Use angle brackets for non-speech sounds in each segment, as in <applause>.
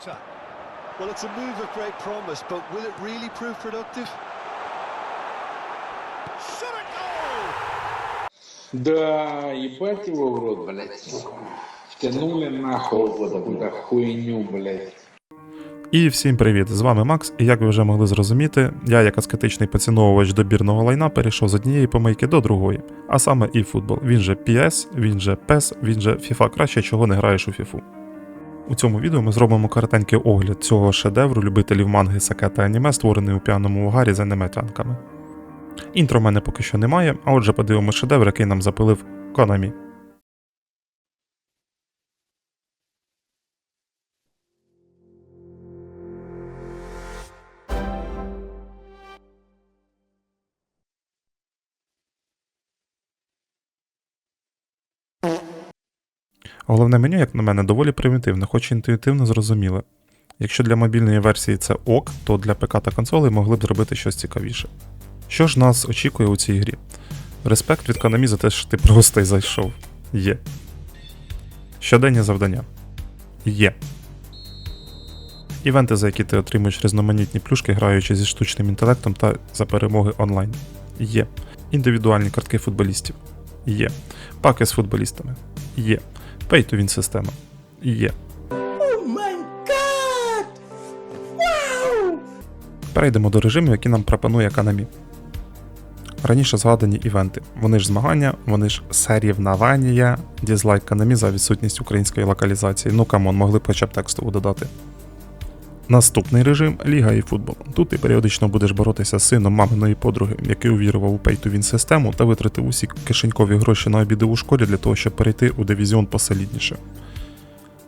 counter. Well, it's a move of great promise, but will it really prove productive? Shot at goal! Да, ебать его в рот, блядь, сука. Втянули нахуй вот какую-то хуйню, блядь. І всім привіт! З вами Макс, і як ви вже могли зрозуміти, я, як аскетичний поціновувач добірного лайна, перейшов з однієї помийки до другої, а саме eFootball. Він же PS, він же PES, він же FIFA краще, чого не граєш у FIFA. У цьому відео ми зробимо коротенький огляд цього шедевру любителів манги саке та аніме, створений у п'яному угарі з аніметянками. Інтро в мене поки що немає, а отже подивимося шедевр, який нам запилив Konami. Головне меню, як на мене, доволі примітивне, хоч інтуїтивно зрозуміле. Якщо для мобільної версії це ок, то для ПК та консолей могли б зробити щось цікавіше. Що ж нас очікує у цій грі? Респект від Konami за те, що ти просто й зайшов. Є. Щоденні завдання. Є. Івенти, за які ти отримуєш різноманітні плюшки, граючи зі штучним інтелектом та за перемоги онлайн. Є. Індивідуальні картки футболістів. Є. Паки з футболістами. Є. Pay to win система. Є. Перейдемо до режимів, які нам пропонує Канамі. Раніше згадані івенти. Вони ж змагання, вони ж сорівнавання, дізлайк Канамі за відсутність української локалізації. Ну камон, могли б хоча б текстову додати. Наступний режим Ліга і футбол. Тут ти періодично будеш боротися з сином маминої подруги, який увірував у Pay-to-Win систему та витратив усі кишенькові гроші на обіди у школі для того, щоб перейти у дивізіон посолідніше.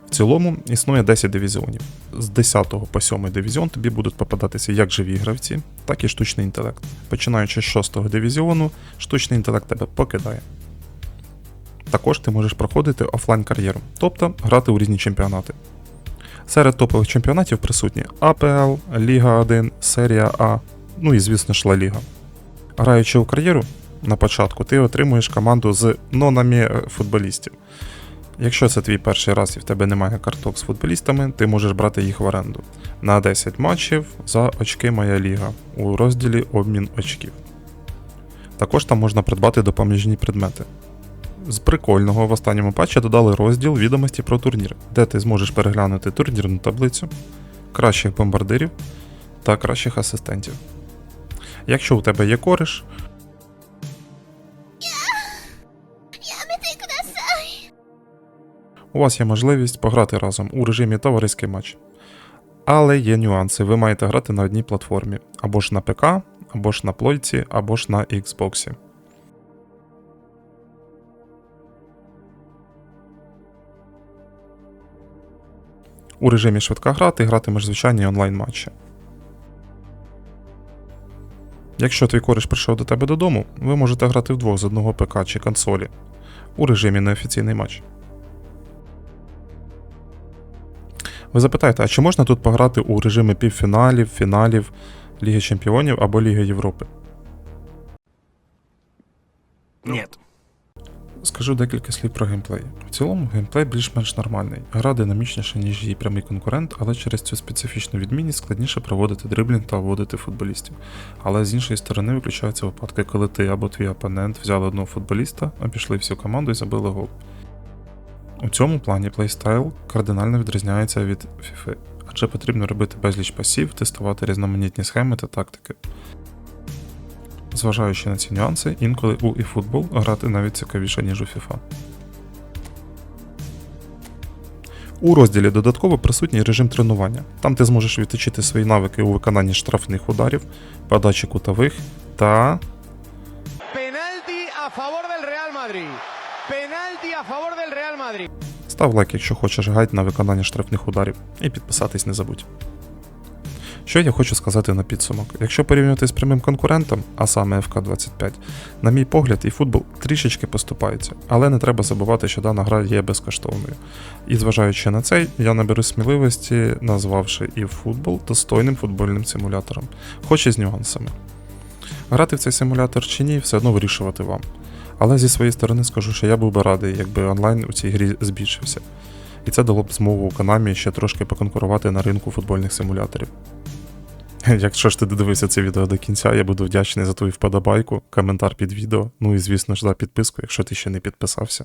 В цілому існує 10 дивізіонів. З 10 по 7 дивізіон тобі будуть попадатися як живі гравці, так і штучний інтелект. Починаючи з 6 дивізіону, штучний інтелект тебе покидає. Також ти можеш проходити офлайн кар'єру, тобто грати у різні чемпіонати. Серед топових чемпіонатів присутні АПЛ, Ліга 1, Серія А, ну і звісно ж Ла Ліга. Граючи у кар'єру, на початку ти отримуєш команду з нонами е, футболістів. Якщо це твій перший раз і в тебе немає карток з футболістами, ти можеш брати їх в оренду на 10 матчів за очки Моя Ліга у розділі Обмін очків. Також там можна придбати допоміжні предмети. З прикольного в останньому патчі додали розділ відомості про турнір, де ти зможеш переглянути турнірну таблицю, кращих бомбардирів та кращих асистентів. Якщо у тебе є кориш, у вас є можливість пограти разом у режимі товариський матч. Але є нюанси, ви маєте грати на одній платформі, або ж на ПК, або ж на плойці, або ж на Xbox. У режимі швидка гра ти гратимеш звичайні онлайн матчі. Якщо твій кореш прийшов до тебе додому, ви можете грати вдвох з одного ПК чи консолі у режимі неофіційний матч. Ви запитаєте, а чи можна тут пограти у режимі півфіналів, фіналів, Ліги Чемпіонів або Ліги Європи? Скажу декілька слів про геймплей. В цілому геймплей більш-менш нормальний. Гра динамічніша, ніж її прямий конкурент, але через цю специфічну відмінність складніше проводити дриблінг та вводити футболістів. Але з іншої сторони виключаються випадки, коли ти або твій опонент взяли одного футболіста, обійшли всю команду і забили гол. У цьому плані плейстайл кардинально відрізняється від FIFA, адже потрібно робити безліч пасів, тестувати різноманітні схеми та тактики. Зважаючи на ці нюанси, інколи у eFootball грати навіть цікавіше, ніж у FIFA. У розділі додатково присутній режим тренування. Там ти зможеш відточити свої навики у виконанні штрафних ударів, подачі кутових та Penalti a favor del Real Madrid. Penalti a favor del Real Madrid. Став лайк, якщо хочеш гайд на виконання штрафних ударів, і підписатись не забудь. Що я хочу сказати на підсумок? Якщо порівнювати з прямим конкурентом, а саме FK25, на мій погляд, і футбол трішечки поступається, але не треба забувати, що дана гра є безкоштовною. І зважаючи на це, я наберу сміливості, назвавши і футбол достойним футбольним симулятором, хоч і з нюансами. Грати в цей симулятор чи ні, все одно вирішувати вам. Але зі своєї сторони скажу, що я був би радий, якби онлайн у цій грі збільшився. і це дало б змогу Konami ще трошки поконкурувати на ринку футбольних симуляторів. <laughs> Якщо ж ти додивився це відео до кінця, я буду вдячний за твою вподобайку, коментар під відео, ну і звісно ж за підписку, якщо ти ще не підписався.